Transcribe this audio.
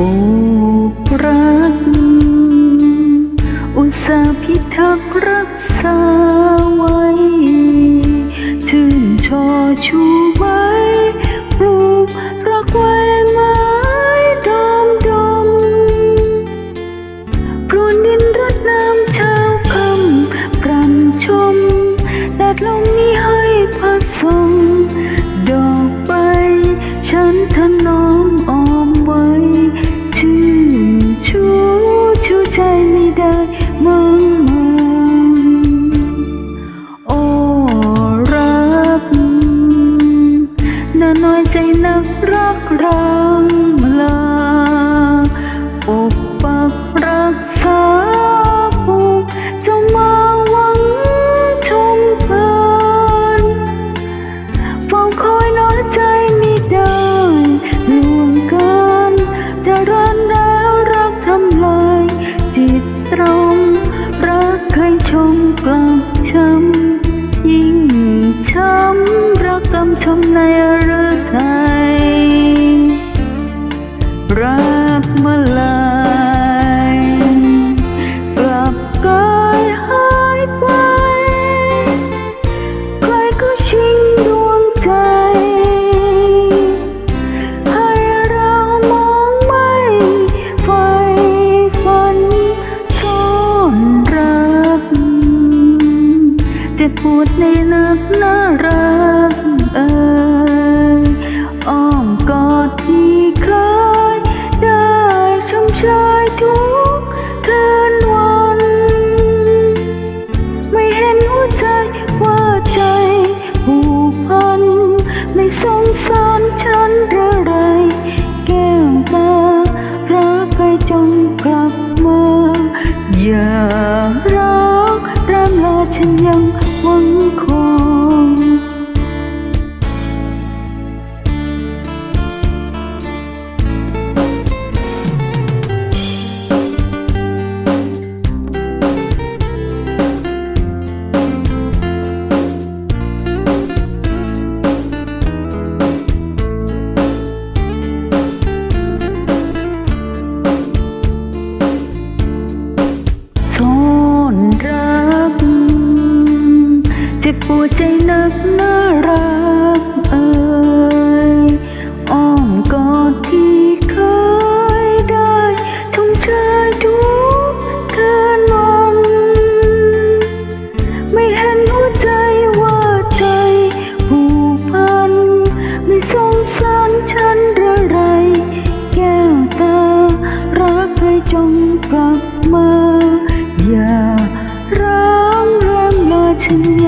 ผูกรัก อุตสาห์พิทักษ์รักษาไว้ ชื่นชอชูไว้ปลูกรักไว้ไม้ดอมดมพรวนดินรดน้ำเช้าคำพรำชมแดดลมนี้ให้ผสม รักกำชมในฤทัยรับมาลายกลับกลายหายไป ใครก็ชิงดวงใจ ให้เรามองไม่ไฟฝันซ่อนรัก เจ็บปวดในนักน่ารัก ชายทุกคืนวัน ไม่เห็นหัวใจว่าใจผูกพัน ไม่สงสารฉันหรือไร แก้วตารักให้จงกลับมา อย่ารักรำลาฉันยังหวัง จ็บปวดใจนักน่ารักเอ่ยอ้อมกอดที่เคยได้ชมเชยทุกคืนวัน ไม่เห็นหัวใจว่าใจผูกพัน ไม่สงสารฉันหรือไรแก้วตารักให้จงกลับมา อย่าร้องรำลาฉันย